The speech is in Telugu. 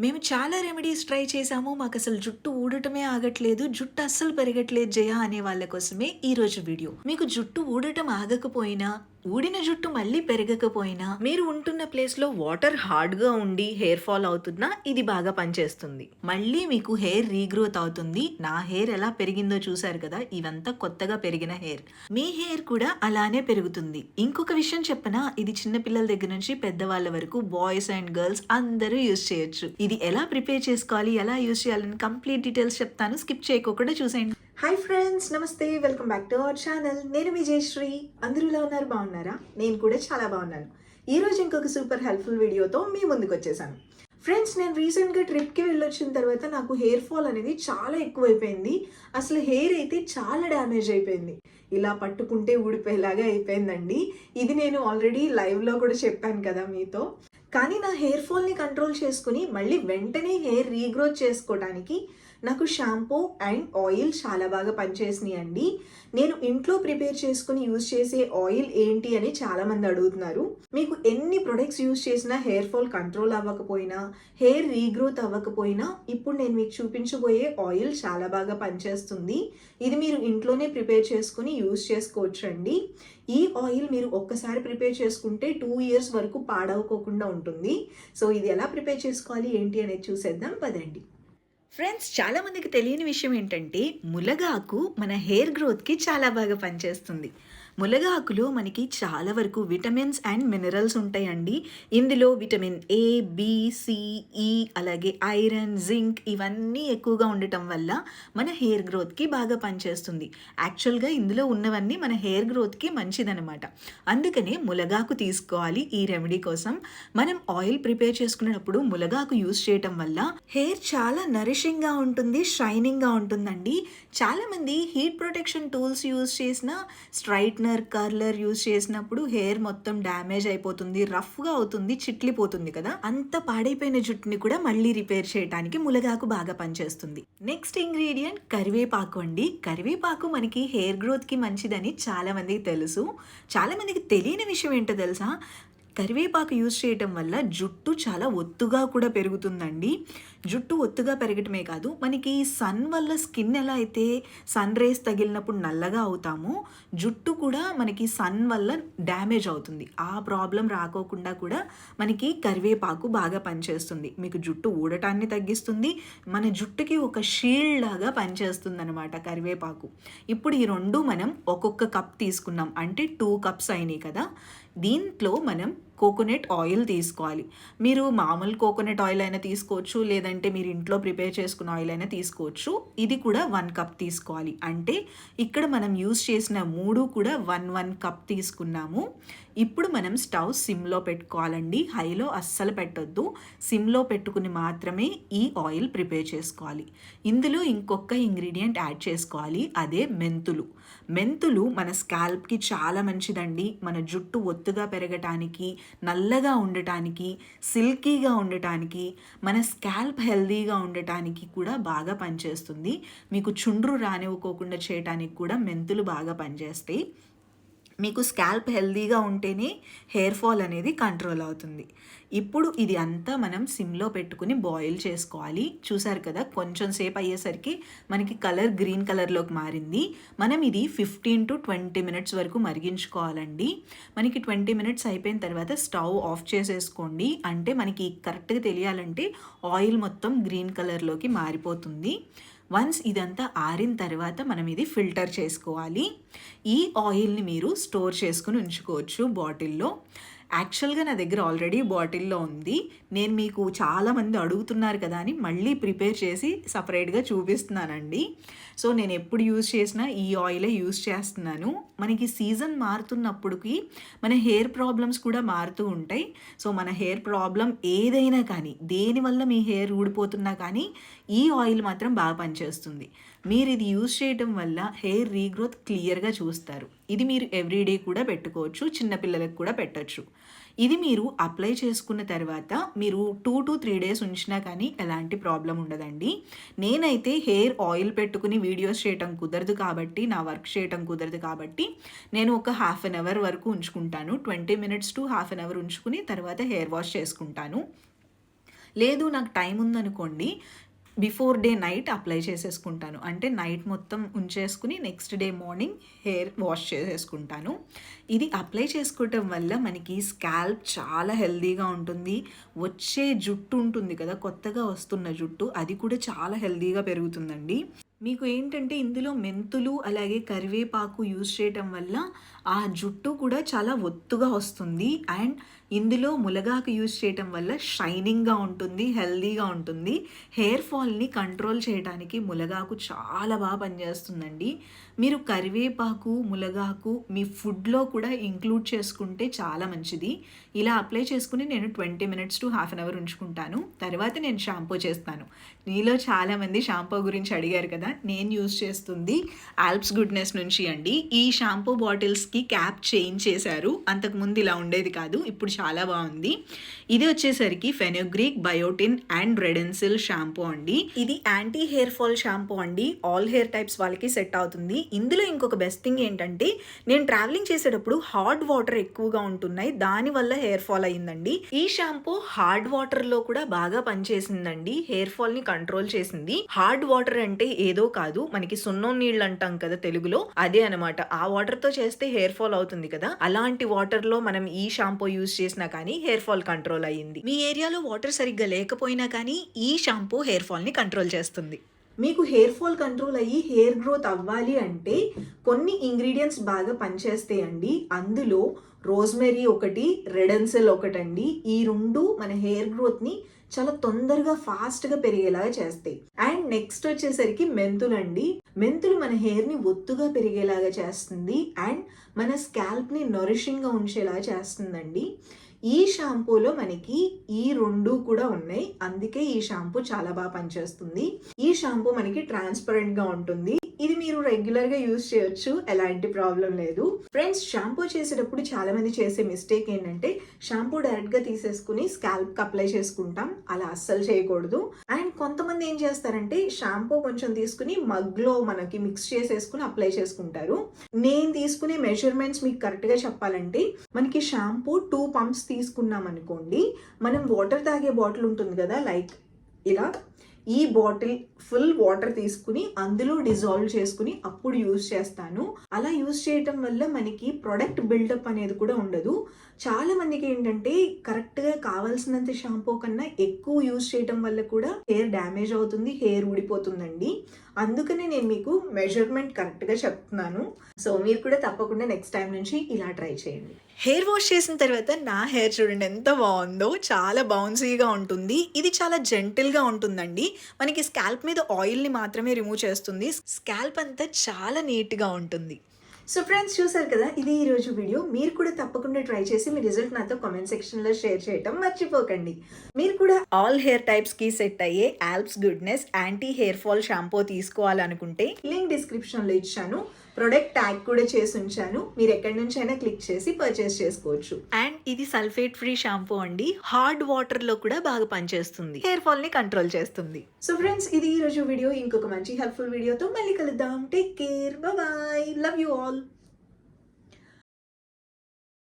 మేము చాలా రెమెడీస్ ట్రై చేసాము మాకు అసలు జుట్టు ఊడటమే ఆగట్లేదు. జుట్టు అస్సలు పెరగట్లేదు జయ అనే వాళ్ళ కోసమే ఈరోజు వీడియో మీకు జుట్టు ఊడటం ఆగకపోయినా ఊడిన జుట్టు మళ్ళీ పెరగకపోయినా మీరు ఉంటున్న ప్లేస్లో వాటర్ హార్డ్గా ఉండి హెయిర్ ఫాల్ అవుతున్నా ఇది బాగా పనిచేస్తుంది. మళ్ళీ మీకు హెయిర్ రీగ్రోత్ అవుతుంది. నా హెయిర్ ఎలా పెరిగిందో చూసారు కదా ఇవంతా కొత్తగా పెరిగిన హెయిర్. మీ హెయిర్ కూడా అలానే పెరుగుతుంది. ఇంకొక విషయం చెప్పనా ఇది చిన్న పిల్లల దగ్గర నుంచి పెద్దవాళ్ళ వరకు బాయ్స్ అండ్ గర్ల్స్ అందరూ యూజ్ చేయొచ్చు. ఇది ఎలా ప్రిపేర్ చేసుకోవాలి ఎలా యూజ్ చేయాలని కంప్లీట్ డీటెయిల్స్ చెప్తాను. స్కిప్ చేయకోకుండా చూసేయండి. హాయ్ ఫ్రెండ్స్ నమస్తే welcome back to our channel నేను విజయశ్రీ అందరూ ఉన్నారు? బాగున్నారా? నేను కూడా చాలా బాగున్నాను. ఈరోజు ఇంకొక సూపర్ హెల్ప్ఫుల్ వీడియోతో మీ ముందుకు వచ్చేసాను. ఫ్రెండ్స్ నేను రీసెంట్గా ట్రిప్కి వెళ్ళొచ్చిన తర్వాత నాకు హెయిర్ ఫాల్ అనేది చాలా ఎక్కువైపోయింది. అసలు హెయిర్ అయితే చాలా డ్యామేజ్ అయిపోయింది. ఇలా పట్టుకుంటే ఊడిపోయేలాగా అయిపోయిందండి. ఇది నేను ఆల్రెడీ లైవ్లో కూడా చెప్పాను కదా మీతో. కానీ నా హెయిర్ ఫాల్ని కంట్రోల్ చేసుకుని మళ్ళీ వెంటనే హెయిర్ రీగ్రోత్ చేసుకోవడానికి నాకు షాంపూ అండ్ ఆయిల్ చాలా బాగా పనిచేసినాయి అండి నేను ఇంట్లో ప్రిపేర్ చేసుకుని యూజ్ చేసే ఆయిల్ ఏంటి అని చాలామంది అడుగుతున్నారు. మీకు ఎన్ని ప్రొడక్ట్స్ యూజ్ చేసినా హెయిర్ ఫాల్ కంట్రోల్ అవ్వకపోయినా హెయిర్ రీగ్రోత్ అవ్వకపోయినా ఇప్పుడు నేను మీకు చూపించబోయే ఆయిల్ చాలా బాగా పనిచేస్తుంది. ఇది మీరు ఇంట్లోనే ప్రిపేర్ చేసుకుని యూజ్ చేసుకోవచ్చు అండి ఈ ఆయిల్ మీరు ఒక్కసారి ప్రిపేర్ చేసుకుంటే టూ ఇయర్స్ వరకు పాడవకోకుండా ఉంటుంది. సో ఇది ఎలా ప్రిపేర్ చేసుకోవాలి ఏంటి అనేది చూసేద్దాం. పదండి. ఫ్రెండ్స్ చాలా మందికి తెలియని విషయం ఏంటంటే ములగాకు మన హెయిర్ గ్రోత్కి చాలా బాగా పనిచేస్తుంది. ములగాకులో మనకి చాలా వరకు విటమిన్స్ అండ్ మినరల్స్ ఉంటాయండి. ఇందులో విటమిన్ ఏ బి సి ఈ అలాగే ఐరన్ జింక్ ఇవన్నీ ఎక్కువగా ఉండటం వల్ల మన హెయిర్ గ్రోత్కి బాగా పనిచేస్తుంది. యాక్చువల్గా ఇందులో ఉన్నవన్నీ మన హెయిర్ గ్రోత్కి మంచిదనమాట అందుకనే ములగాకు తీసుకోవాలి ఈ రెమెడీ కోసం. మనం ఆయిల్ ప్రిపేర్ చేసుకునేటప్పుడు ములగాకు యూస్ చేయటం వల్ల హెయిర్ చాలా నరిషింగ్గా ఉంటుంది షైనింగ్గా ఉంటుందండి. చాలామంది హీట్ ప్రొటెక్షన్ టూల్స్ యూస్ చేసిన స్ట్రైట్నర్ కర్లర్ యూస్ చేసినప్పుడు హెయిర్ మొత్తం డ్యామేజ్ అయిపోతుంది రఫ్గా అవుతుంది చిట్లిపోతుంది కదా. అంత పాడైపోయిన జుట్టుని కూడా మళ్ళీ రిపేర్ చేయడానికి ములగాకు బాగా పనిచేస్తుంది. నెక్స్ట్ ఇంగ్రీడియంట్ కరివేపాకు అండి. కరివేపాకు మనకి హెయిర్ గ్రోత్కి మంచిదని చాలామందికి తెలుసు. చాలామందికి తెలియని విషయం ఏంటో తెలుసా? కరివేపాకు యూజ్ చేయటం వల్ల జుట్టు చాలా ఒత్తుగా కూడా పెరుగుతుందండి. జుట్టు ఒత్తుగా పెరగటమే కాదు మనకి సన్ వల్ల స్కిన్ ఎలా అయితే సన్ రేస్ తగిలినప్పుడు నల్లగా అవుతామో జుట్టు కూడా మనకి సన్ వల్ల డ్యామేజ్ అవుతుంది. ఆ ప్రాబ్లం రాకోకుండా కూడా మనకి కరివేపాకు బాగా పనిచేస్తుంది. మీకు జుట్టు ఊడటాన్ని తగ్గిస్తుంది. మన జుట్టుకి ఒక షీల్డ్ లాగా పనిచేస్తుంది అనమాట కరివేపాకు. ఇప్పుడు ఈ రెండు మనం ఒక్కొక్క కప్ తీసుకున్నాం. అంటే టూ కప్స్ అయినాయి కదా. దీంట్లో మనం కోకోనట్ ఆయిల్ తీసుకోవాలి. మీరు మామూలు కోకోనట్ ఆయిల్ అయినా తీసుకోవచ్చు లేదంటే మీరు ఇంట్లో ప్రిపేర్ చేసుకున్న ఆయిల్ అయినా తీసుకోవచ్చు. ఇది కూడా వన్ కప్ తీసుకోవాలి. అంటే ఇక్కడ మనం యూస్ చేసిన మూడు కూడా వన్ వన్ కప్ తీసుకున్నాము. ఇప్పుడు మనం స్టవ్ సిమ్లో పెట్టుకోవాలండి. హైలో అస్సలు పెట్టొద్దు. సిమ్లో పెట్టుకుని మాత్రమే ఈ ఆయిల్ ప్రిపేర్ చేసుకోవాలి. ఇందులో ఇంకొక ఇంగ్రీడియంట్ యాడ్ చేసుకోవాలి. అదే మెంతులు. మెంతులు మన స్కాల్ప్కి చాలా మంచిదండి. మన జుట్టు ఒత్తుగా పెరగటానికి నల్లగా ఉండటానికి సిల్కీగా ఉండటానికి మన స్కాల్ప్ హెల్దీగా ఉండటానికి కూడా బాగా పనిచేస్తుంది. మీకు చుండ్రు రానివ్వకోకుండా చేయటానికి కూడా మెంతులు బాగా పనిచేస్తాయి. మీకు స్కాల్ప్ హెల్దీగా ఉంటేనే హెయిర్ ఫాల్ అనేది కంట్రోల్ అవుతుంది. ఇప్పుడు ఇది అంతా మనం సిమ్లో పెట్టుకుని బాయిల్ చేసుకోవాలి. చూసారు కదా కొంచెం సేపు అయ్యేసరికి మనకి కలర్ గ్రీన్ కలర్లోకి మారింది. మనం ఇది ఫిఫ్టీన్ టు ట్వంటీ మినిట్స్ వరకు మరిగించుకోవాలండి. మనకి ట్వంటీ మినిట్స్ అయిపోయిన తర్వాత స్టవ్ ఆఫ్ చేసేసుకోండి. అంటే మనకి కరెక్ట్గా తెలియాలంటే ఆయిల్ మొత్తం గ్రీన్ కలర్లోకి మారిపోతుంది. వన్స్ ఇదంతా ఆరిన తర్వాత మనం ఇది ఫిల్టర్ చేసుకోవాలి. ఈ ఆయిల్ని మీరు స్టోర్ చేసుకుని ఉంచుకోవచ్చు బాటిల్లో. యాక్చువల్గా నా దగ్గర ఆల్రెడీ బాటిల్లో ఉంది. నేను మీకు చాలామంది అడుగుతున్నారు కదా అని మళ్ళీ ప్రిపేర్ చేసి సపరేట్గా చూపిస్తున్నానండి. సో నేను ఎప్పుడు యూజ్ చేసినా ఈ ఆయిలే యూజ్ చేస్తున్నాను. మనకి సీజన్ మారుతున్నప్పటికి మన హెయిర్ ప్రాబ్లమ్స్ కూడా మారుతూ ఉంటాయి. సో మన హెయిర్ ప్రాబ్లం ఏదైనా కానీ దేనివల్ల మీ హెయిర్ ఊడిపోతున్నా కానీ ఈ ఆయిల్ మాత్రం బాగా పనిచేస్తుంది. మీరు ఇది యూజ్ చేయడం వల్ల హెయిర్ రీగ్రోత్ క్లియర్గా చూస్తారు. ఇది మీరు ఎవ్రీడే కూడా పెట్టుకోవచ్చు చిన్నపిల్లలకు కూడా పెట్టచ్చు. ఇది మీరు అప్లై చేసుకున్న తర్వాత మీరు టూ టు త్రీ డేస్ ఉంచినా కానీ ఎలాంటి ప్రాబ్లం ఉండదండి. నేనైతే హెయిర్ ఆయిల్ పెట్టుకుని వీడియోస్ చేయటం కుదరదు కాబట్టి నా వర్క్ చేయటం కుదరదు కాబట్టి నేను ఒక హాఫ్ అన్ అవర్ వరకు ఉంచుకుంటాను. Twenty minutes to half an hour ఉంచుకుని తర్వాత హెయిర్ వాష్ చేసుకుంటాను. లేదు నాకు టైం ఉందనుకోండి బిఫోర్ డే నైట్ అప్లై చేసేసుకుంటాను. అంటే నైట్ మొత్తం ఉంచేసుకుని next day morning hair wash చేసేసుకుంటాను. ఇది అప్లై చేసుకోవటం వల్ల మనకి స్కాల్ప్ చాలా హెల్దీగా ఉంటుంది. వచ్చే జుట్టు ఉంటుంది కదా కొత్తగా వస్తున్న జుట్టు అది కూడా చాలా హెల్దీగా పెరుగుతుందండి. మీకు ఏంటంటే ఇందులో మెంతులు అలాగే కరివేపాకు యూజ్ చేయటం వల్ల ఆ జుట్టు కూడా చాలా ఒత్తుగా వస్తుంది. అండ్ ఇందులో ములగాకు యూజ్ చేయటం వల్ల షైనింగ్గా ఉంటుంది హెల్దీగా ఉంటుంది. హెయిర్ ఫాల్ని కంట్రోల్ చేయడానికి ములగాకు చాలా బాగా పనిచేస్తుందండి. మీరు కరివేపాకు ములగాకు మీ ఫుడ్లో కూడా ఇంక్లూడ్ చేసుకుంటే చాలా మంచిది. ఇలా అప్లై చేసుకుని నేను twenty minutes to half an hour ఉంచుకుంటాను. తర్వాత నేను షాంపూ చేస్తాను. నీలో చాలామంది షాంపూ గురించి అడిగారు కదా నేను యూజ్ చేస్తుంది ఆల్ప్స్ గుడ్నెస్ నుంచి అండి. ఈ షాంపూ బాటిల్స్కి క్యాప్ చేంజ్ చేశారు. అంతకుముందు ఇలా ఉండేది కాదు ఇప్పుడు చాలా బాగుంది. ఇది వచ్చేసరికి fenugreek biotin and redensyl shampoo అండి. ఇది యాంటీ హెయిర్ ఫాల్ షాంపూ అండి. ఆల్ హెయిర్ టైప్స్ వాళ్ళకి సెట్ అవుతుంది. ఇందులో ఇంకొక బెస్ట్ థింగ్ ఏంటంటే నేను ట్రావెలింగ్ చేసేటప్పుడు హాట్ వాటర్ ఎక్కువగా ఉంటున్నాయి. దానివల్ల హెయిర్ ఫాల్ అయ్యిందండి. ఈ షాంపూ హార్డ్ వాటర్లో కూడా బాగా పనిచేసిందండి. హెయిర్ ఫాల్ని కంట్రోల్ చేసింది. హార్డ్ వాటర్ అంటే ఏదో కాదు. మనకి సున్నం నీళ్ళు అంటాం కదా తెలుగులో. అదే అనమాట ఆ వాటర్తో చేస్తే హెయిర్ ఫాల్ అవుతుంది కదా? అలాంటి వాటర్లో మనం ఈ షాంపూ యూజ్ చేసినా కానీ హెయిర్ ఫాల్ కంట్రోల్ అయ్యింది. మీ ఏరియాలో వాటర్ సరిగ్గా లేకపోయినా కానీ ఈ షాంపూ హెయిర్ ఫాల్ని కంట్రోల్ చేస్తుంది. మీకు హెయిర్ ఫాల్ కంట్రోల్ అయ్యి హెయిర్ గ్రోత్ అవ్వాలి అంటే కొన్ని ఇంగ్రీడియంట్స్ బాగా పనిచేస్తాయండి. అందులో రోజ్మెరీ ఒకటి రెడెన్సెల్ ఒకటండి. ఈ రెండు మన హెయిర్ గ్రోత్ని చాలా తొందరగా ఫాస్ట్గా పెరిగేలాగా చేస్తాయి. అండ్ నెక్స్ట్ వచ్చేసరికి మెంతులు అండి మెంతులు మన హెయిర్ని ఒత్తుగా పెరిగేలాగా చేస్తుంది. అండ్ మన స్కాల్ప్ని నరిషింగ్గా ఉంచేలాగా చేస్తుందండి. ఈ షాంపూలో మనకి ఈ రెండు కూడా ఉన్నాయి. అందుకే ఈ షాంపూ చాలా బాగా పనిచేస్తుంది. ఈ షాంపూ మనకి ట్రాన్స్పరెంట్గా ఉంటుంది. ఇది మీరు రెగ్యులర్గా యూజ్ చేయొచ్చు ఎలాంటి ప్రాబ్లం లేదు. ఫ్రెండ్స్ షాంపూ చేసేటప్పుడు చాలా మంది చేసే మిస్టేక్ ఏంటంటే షాంపూ డైరెక్ట్గా తీసేసుకుని స్కాల్ప్కి అప్లై చేసుకుంటాం. అలా అస్సలు చేయకూడదు. అండ్ కొంతమంది ఏం చేస్తారంటే షాంపూ కొంచెం తీసుకుని మగ్లో మనకి మిక్స్ చేసేసుకుని అప్లై చేసుకుంటారు. నేను తీసుకునే మెజర్మెంట్స్ మీకు కరెక్ట్గా చెప్పాలంటే మనకి షాంపూ టూ పంప్స్ తీసుకున్నాం అనుకోండి మనం వాటర్ తాగే బాటిల్ ఉంటుంది కదా లైక్ ఇలా ఈ బాటిల్ ఫుల్ వాటర్ తీసుకుని అందులో డిజాల్వ్ చేసుకుని అప్పుడు యూజ్ చేస్తాను. అలా యూజ్ చేయటం వల్ల మనకి ప్రొడక్ట్ బిల్డప్ అనేది కూడా ఉండదు. చాలా మందికి ఏంటంటే కరెక్ట్గా కావాల్సినంత షాంపూ కన్నా ఎక్కువ యూజ్ చేయటం వల్ల కూడా హెయిర్ డ్యామేజ్ అవుతుంది హెయిర్ ఊడిపోతుందండి. అందుకనే నేను మీకు మెజర్మెంట్ కరెక్ట్గా చెప్తున్నాను. సో మీరు కూడా తప్పకుండా నెక్స్ట్ టైం నుంచి ఇలా ట్రై చేయండి. హెయిర్ వాష్ చేసిన తర్వాత నా హెయిర్ చూడండి ఎంత బాగుందో చాలా బౌన్సీగా ఉంటుంది. ఇది చాలా జెంటిల్గా ఉంటుందండి. మనకి స్కాల్ప్ మీద ఆయిల్ని మాత్రమే రిమూవ్ చేస్తుంది. స్కాల్ప్ అంతా చాలా నీట్గా ఉంటుంది. సో ఫ్రెండ్స్ చూసారు కదా? ఇది ఈరోజు వీడియో మీరు కూడా తప్పకుండా ట్రై చేసి మీ రిజల్ట్ నాతో కామెంట్ సెక్షన్లో షేర్ చేయటం మర్చిపోకండి. మీరు కూడా ఆల్ హెయిర్ టైప్స్కి సెట్ అయ్యే Alps goodness anti hair fall shampoo తీసుకోవాలనుకుంటే లింక్ డిస్క్రిప్షన్లో ఇచ్చాను. ప్రొడక్ట్ ట్యాగ్ కూడా చేసి ఉంచాను. మీరు ఎక్కడి నుంచి అయినా క్లిక్ చేసి పర్చేస్ చేసుకోవచ్చు. అండ్ ఇది సల్ఫేట్ ఫ్రీ షాంపూ అండి. హార్డ్ వాటర్లో కూడా బాగా పనిచేస్తుంది. హెయిర్ ఫాల్ని కంట్రోల్ చేస్తుంది. సో ఫ్రెండ్స్ ఇది ఈ రోజు వీడియో. ఇంకొక మంచి హెల్ప్ఫుల్ వీడియోతో మళ్ళీ కలుద్దాం. Take care bye love you all